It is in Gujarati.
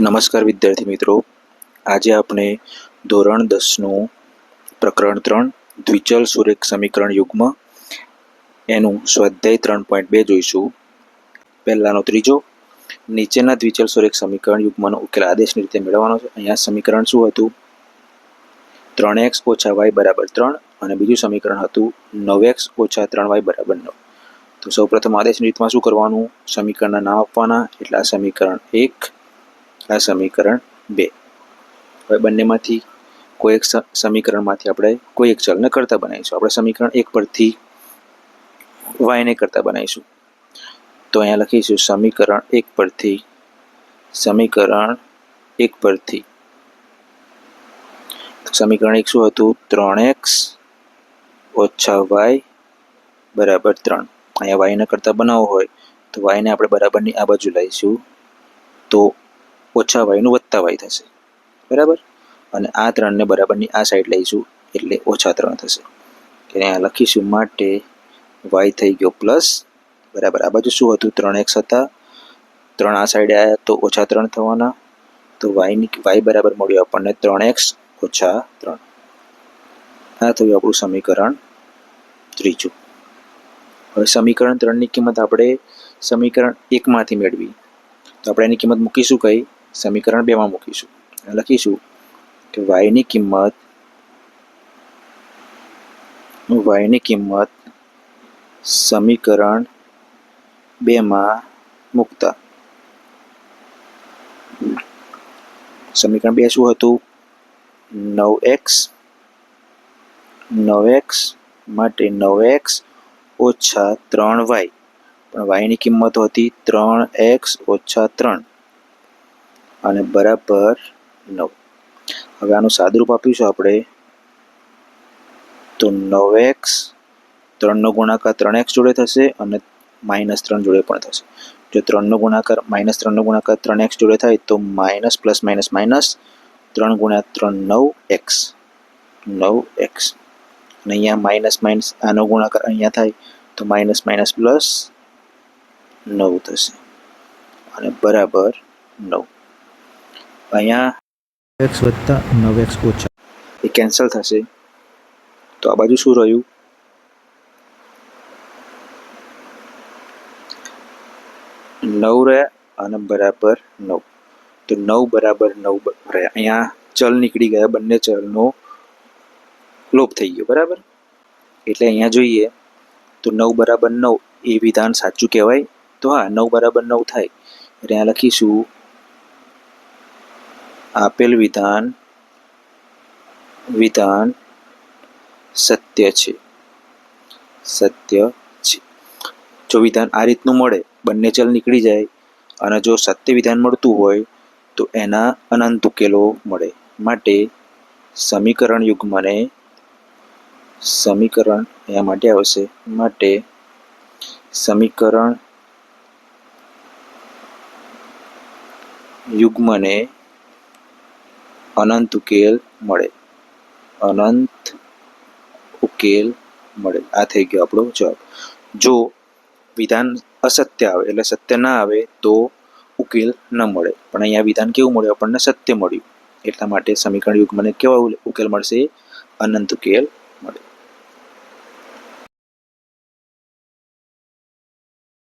નમસ્કાર વિદ્યાર્થી મિત્રો. આજે આપણે ધોરણ દસનું પ્રકરણ ત્રણ, દ્વિચલ સુરેખ સમીકરણ યુગ્મ. એનું સ્વાધ્યાય ત્રણ પોઈન્ટ બે જોઈશું. પહેલાંનો ત્રીજો, નીચેના દ્વિચલ સુરેખ સમીકરણ યુગ્મનો ઉકેલ આદેશની રીતે મેળવવાનો છે. અહીંયા સમીકરણ શું હતું? ત્રણ એક્સ ઓછા વાય બરાબર ત્રણ અને બીજું સમીકરણ હતું નવ એક્સ ઓછા ત્રણ વાય બરાબર નવ. તો સૌપ્રથમ આદેશની રીતમાં શું કરવાનું? સમીકરણના નામ આપવાના. એટલે આ સમીકરણ એક આ સમીકરણ બે. હવે બંનેમાંથી કોઈ એક સમીકરણમાંથી આપણે કોઈ એક ચલને કરતા બનાવીશું. આપણે સમીકરણ એક પરથી વાયને કરતા બનાવીશું. તો અહીંયા લખીશું સમીકરણ એક પરથી, સમીકરણ એક પરથી. સમીકરણ એક શું હતું? ત્રણ એક્સ ઓછા વાય બરાબર ત્રણ. અહીંયા વાયને કરતા બનાવવો હોય તો વાયને આપણે બરાબરની આ બાજુ લાવીશું તો ઓછા વાયનું વધતા વાય થશે. બરાબર? અને આ ત્રણને બરાબરની આ સાઈડ લઈશું, એટલે ઓછા ત્રણ થશે. એટલે અહીંયા લખીશું માટે વાય થઈ ગયો પ્લસ બરાબર. આ બાજુ શું હતું? ત્રણ એક્સ હતા. ત્રણ આ સાઈડે આવ્યા તો ઓછા ત્રણ થવાના. તો વાયની વાય બરાબર મળ્યું આપણને ત્રણ એક્સ ઓછા ત્રણ. આ થયું આપણું સમીકરણ ત્રીજું. હવે સમીકરણ ત્રણની કિંમત આપણે સમીકરણ એકમાંથી મેળવી. તો આપણે એની કિંમત મૂકીશું કઈ? સમીકરણ બેમાં મૂકીશું. લખીશું કે વાયની કિંમત વાયની કિંમત સમીકરણ બેમાં મૂકતા. સમીકરણ બે શું હતું? નવ એક્સ નવ એક્સ માટે નવ એક્સ ઓછા ત્રણ વાય. પણ વાયની કિંમત હતી ત્રણ એક્સ ઓછા ત્રણ. અને બરાબર નવ. હવે આનું સાદુરૂપ આપીશું આપણે. તો નવ એક્સ, ત્રણનો ગુણાકાર ત્રણ એક્સ જોડે થશે અને માઇનસ ત્રણ જોડે પણ થશે. જો ત્રણનો ગુણાકાર માઇનસ ત્રણનો ગુણાકાર ત્રણ એક્સ જોડે થાય તો માઇનસ પ્લસ માઇનસ માઇનસ ત્રણ ગુણ્યા ત્રણ નવ એક્સ. નવ એક્સ. અને અહીંયા માઇનસ માઇનસ આનો ગુણાકાર અહીંયા થાય તો માઇનસ માઇનસ પ્લસ નવ થશે. અને બરાબર નવ. અહીંયા એક્સ વત્તા નવ એક્સ ઓછા એ કેન્સલ થશે તો આ બાજુ શું રહ્યું નવ રહ્યા અને બરાબર નવ તો નવ બરાબર નવ બ- રહ્યા અહીંયા ચલ નીકળી ગયા બંને ચલનો લોપ થઈ ગયો બરાબર એટલે અહીંયા જોઈએ તો નવ બરાબર નવ એ વિધાન સાચું કહેવાય તો હા નવ બરાબર નવ થાય એટલે અહીંયા લખીશું આપેલ વિધાન વિધાન સત્ય છે. સત્ય છે. જો વિધાન આ રીતનું મળે, બંને ચલ નીકળી જાય અને જો સત્ય વિધાન મળતું હોય, તો એના અનંત ઉકેલો મળે. માટે સમીકરણ યુગ્મને સમીકરણ એના માટે આવશે. માટે સમીકરણ યુગ્મને અનંત ઉકેલ મળે. અનંત ઉકેલ મળે. આ થઈ ગયો આપણો જવાબ. જો વિધાન અસત્ય આવે, એટલે સત્ય ના આવે, તો ઉકેલ ન મળે. પણ અહીંયા વિધાન કેવું મળ્યું? આપણને સત્ય મળ્યું. એટલા માટે સમીકરણ યુગ મને કેવા ઉકેલ મળશે? અનંત ઉકેલ